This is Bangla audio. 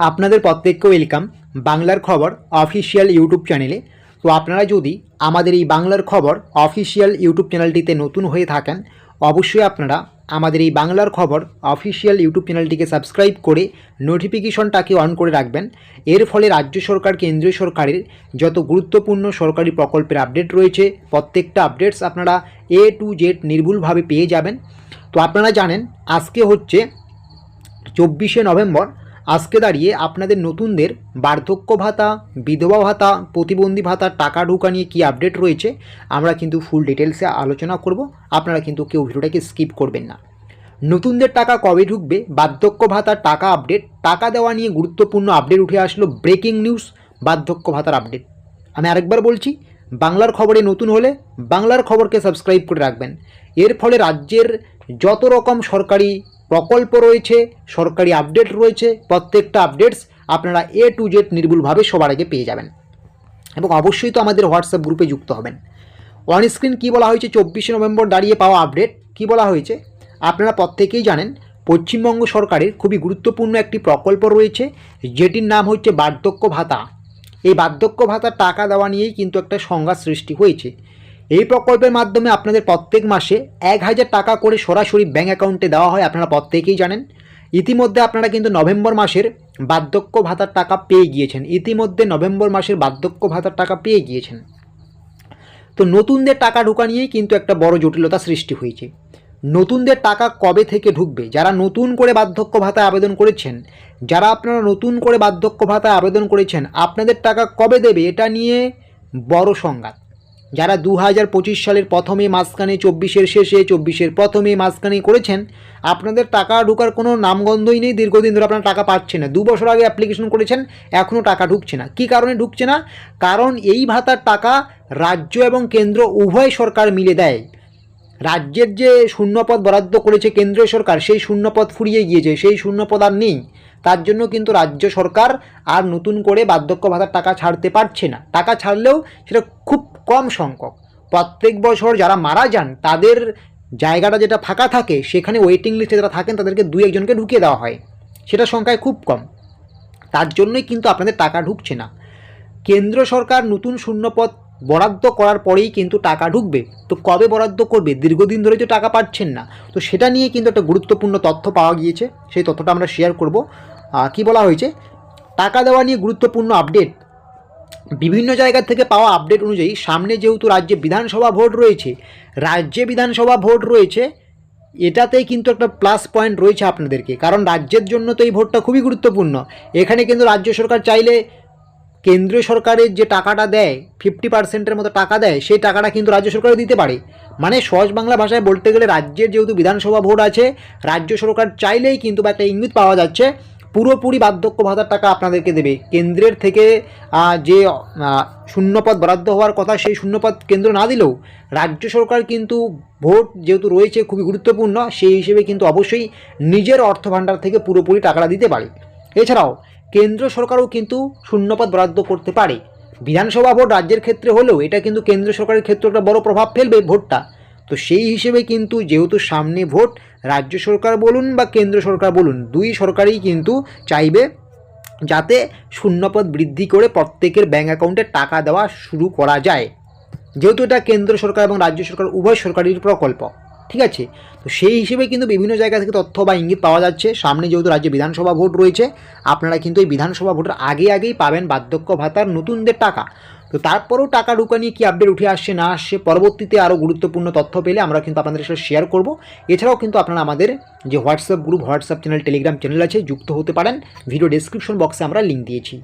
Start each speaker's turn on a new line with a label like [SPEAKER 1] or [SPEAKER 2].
[SPEAKER 1] আপনাদের প্রত্যেককে ওয়েলকাম বাংলার খবর অফিসিয়াল ইউটিউব চ্যানেলে তো আপনারা যদি আমাদের এই বাংলার খবর অফিসিয়াল ইউটিউব চ্যানেলটিতে নতুন হয়ে থাকেন, অবশ্যই আপনারা আমাদের এই বাংলার খবর অফিসিয়াল ইউটিউব চ্যানেলটিকে সাবস্ক্রাইব করে নোটিফিকেশনটাকে অন করে রাখবেন। এর ফলে রাজ্য সরকার, কেন্দ্রীয় সরকারের যত গুরুত্বপূর্ণ সরকারি প্রকল্পের আপডেট রয়েছে, প্রত্যেকটা আপডেটস আপনারা এ টু জেড নির্ভুলভাবে পেয়ে যাবেন। তো আপনারা জানেন, আজকে হচ্ছে চব্বিশে নভেম্বর আজকে দাঁড়িয়ে আপনাদের নতুনদের বার্ধক্য ভাতা, বিধবা ভাতা, প্রতিবন্ধী ভাতা, টাকা ঢোকা নিয়ে কী আপডেট রয়েছে, আমরা কিন্তু ফুল ডিটেলসে আলোচনা করব। আপনারা কিন্তু কেউ ভিডিওটাকে স্কিপ করবেন না। নতুনদের টাকা কবে ঢুকবে, বার্ধক্য ভাতার টাকা আপডেট টাকা দেওয়া নিয়ে গুরুত্বপূর্ণ আপডেট উঠে আসলো ব্রেকিং নিউজ বার্ধক্য ভাতার আপডেট আমি আরেকবার বলছি, বাংলার খবরে নতুন হলে বাংলার খবরকে সাবস্ক্রাইব করে রাখবেন। এর ফলে রাজ্যের যত রকম সরকারি প্রকল্প রয়েছে, সরকারি আপডেট রয়েছে, প্রত্যেকটা আপডেটস আপনারা এ টু জেড নির্ভুলভাবে সবার আগে পেয়ে যাবেন। এবং অবশ্যই তো আমাদের হোয়াটসঅ্যাপ গ্রুপে যুক্ত হবেন। অন স্ক্রিন কী বলা হয়েছে? চব্বিশে নভেম্বর দাঁড়িয়ে পাওয়া আপডেট কী বলা হয়েছে? আপনারা প্রত্যেকেই জানেন, পশ্চিমবঙ্গ সরকারের খুবই গুরুত্বপূর্ণ একটি প্রকল্প রয়েছে, যেটির নাম হচ্ছে বার্ধক্য ভাতা। এই বার্ধক্য ভাতার টাকা দেওয়া নিয়েই কিন্তু একটা সংঘাত সৃষ্টি হয়েছে। এই প্রকল্পের মাধ্যমে আপনাদের প্রত্যেক মাসে এক হাজার টাকা করে সরাসরি ব্যাঙ্ক অ্যাকাউন্টে দেওয়া হয়, আপনারা প্রত্যেকেই জানেন। ইতিমধ্যে আপনারা কিন্তু নভেম্বর মাসের বার্ধক্য ভাতার টাকা পেয়ে গিয়েছেন। ইতিমধ্যে নভেম্বর মাসের বার্ধক্য ভাতার টাকা পেয়ে গিয়েছেন। তো নতুনদের টাকা ঢোকা নিয়েই কিন্তু একটা বড় জটিলতা সৃষ্টি হয়েছে। নতুনদের টাকা কবে থেকে ঢুকবে? যারা নতুন করে বার্ধক্য ভাতায় আবেদন করেছেন, যারা আপনারা নতুন করে বার্ধক্য ভাতায় আবেদন করেছেন, আপনাদের টাকা কবে দেবে? এটা নিয়ে বড় সংঘাত। যারা দু হাজার পঁচিশ সালের প্রথমে মাঝখানে, চব্বিশের শেষে, চব্বিশের প্রথমে মাঝখানে করেছেন, আপনাদের টাকা ঢোকার কোনো নামগন্ধই নেই, দীর্ঘদিন ধরে আপনারা টাকা পাচ্ছে না। দু বছর আগে অ্যাপ্লিকেশন করেছেন এখনও টাকা ঢুকছে না। কী কারণে ঢুকছে না? কারণ এই ভাতার টাকা রাজ্য এবং কেন্দ্র উভয় সরকার মিলে দেয়। রাজ্যের যে শূন্যপদ বরাদ্দ করেছে কেন্দ্রীয় সরকার, সেই শূন্যপদ ফুরিয়ে গিয়েছে, সেই শূন্যপদ আর নেই। তার জন্য কিন্তু রাজ্য সরকার আর নতুন করে বার্ধক্য ভাতার টাকা ছাড়তে পারছে না। টাকা ছাড়লেও সেটা খুব কম সংখ্যক। প্রত্যেক বছর যারা মারা যান, তাদের জায়গাটা যেটা ফাঁকা থাকে, সেখানে ওয়েটিং লিস্টে যারা থাকেন, তাদেরকে দুই একজনকে ঢুকিয়ে দেওয়া হয়। সেটা সংখ্যায় খুব কম। তার জন্যই কিন্তু আপনাদের টাকা ঢুকছে না। কেন্দ্র সরকার নতুন শূন্যপদ বরাদ্দ করার পরেই কিন্তু টাকা ঢুকবে। তো কবে বরাদ্দ করবে? দীর্ঘদিন ধরে তো টাকা পাচ্ছেন না। তো সেটা নিয়ে কিন্তু একটা গুরুত্বপূর্ণ তথ্য পাওয়া গিয়েছে। সেই তথ্যটা আমরা শেয়ার করব। কি বলা হয়েছে? টাকা দেওয়া নিয়ে গুরুত্বপূর্ণ আপডেট বিভিন্ন জায়গা থেকে পাওয়া আপডেট অনুযায়ী সামনে যেহেতু রাজ্যে বিধানসভা ভোট রয়েছে, রাজ্যে বিধানসভা ভোট রয়েছে, এটাতেই কিন্তু একটা প্লাস পয়েন্ট রয়েছে আপনাদেরকে। কারণ রাজ্যের জন্য তো এই ভোটটা খুবই গুরুত্বপূর্ণ। এখানে কিন্তু রাজ্য সরকার চাইলে কেন্দ্রীয় সরকারের যে টাকাটা দেয় ফিফটি পার্সেন্টের মতো টাকা দেয়, সেই টাকাটা কিন্তু রাজ্য সরকারও দিতে পারে। মানে সহজ বাংলা ভাষায় বলতে গেলে রাজ্যের যেহেতু বিধানসভা ভোট আছে, রাজ্য সরকার চাইলেই কিন্তু বা একটা ইঙ্গিত পাওয়া যাচ্ছে, পুরোপুরি বার্ধক্য ভাতার টাকা আপনাদেরকে দেবে। কেন্দ্রের থেকে যে শূন্যপদ বরাদ্দ হওয়ার কথা, সেই শূন্যপদ কেন্দ্র না দিলেও রাজ্য সরকার কিন্তু ভোট যেহেতু রয়েছে খুবই গুরুত্বপূর্ণ, সেই হিসেবে কিন্তু অবশ্যই নিজের অর্থ ভাণ্ডার থেকে পুরোপুরি টাকাটা দিতে পারে। এছাড়াও কেন্দ্র সরকারও কিন্তু শূন্যপদ বরাদ্দ করতে পারে। বিধানসভা ভোট রাজ্যের ক্ষেত্রে হলেও এটা কিন্তু কেন্দ্র সরকারের ক্ষেত্রে একটা বড় প্রভাব ফেলবে ভোটটা। তো সেই হিসেবে কিন্তু যেহেতু সামনে ভোট, রাজ্য সরকার বলুন বা কেন্দ্র সরকার বলুন, দুই সরকারই কিন্তু চাইবে যাতে শূন্যপদ বৃদ্ধি করে প্রত্যেকের ব্যাঙ্ক অ্যাকাউন্টে টাকা দেওয়া শুরু করা যায়। যেহেতু এটা কেন্দ্র সরকার এবং রাজ্য সরকার, উভয় সরকারের প্রকল্প। ঠিক আছে? তো সেই হিসেবে কিন্তু বিভিন্ন জায়গা থেকে তথ্য বা ইঙ্গিত পাওয়া যাচ্ছে। সামনে যেহেতু রাজ্যে বিধানসভা ভোট রয়েছে, আপনারা কিন্তু এই বিধানসভা ভোটের আগে আগেই পাবেন বার্ধক্য ভাতার নতুনদের টাকা। তো তারপরেও টাকা ঢুকা নিয়ে কী আপডেট উঠে আসছে, না আসছে, পরবর্তীতে আরও গুরুত্বপূর্ণ তথ্য পেলে আমরা কিন্তু আপনাদের সাথে শেয়ার করব। এছাড়াও কিন্তু আপনারা আমাদের যে WhatsApp group WhatsApp channel Telegram channel আছে, যুক্ত হতে পারেন। ভিডিও ডেসক্রিপশন বক্সে আমরা লিঙ্ক দিয়েছি।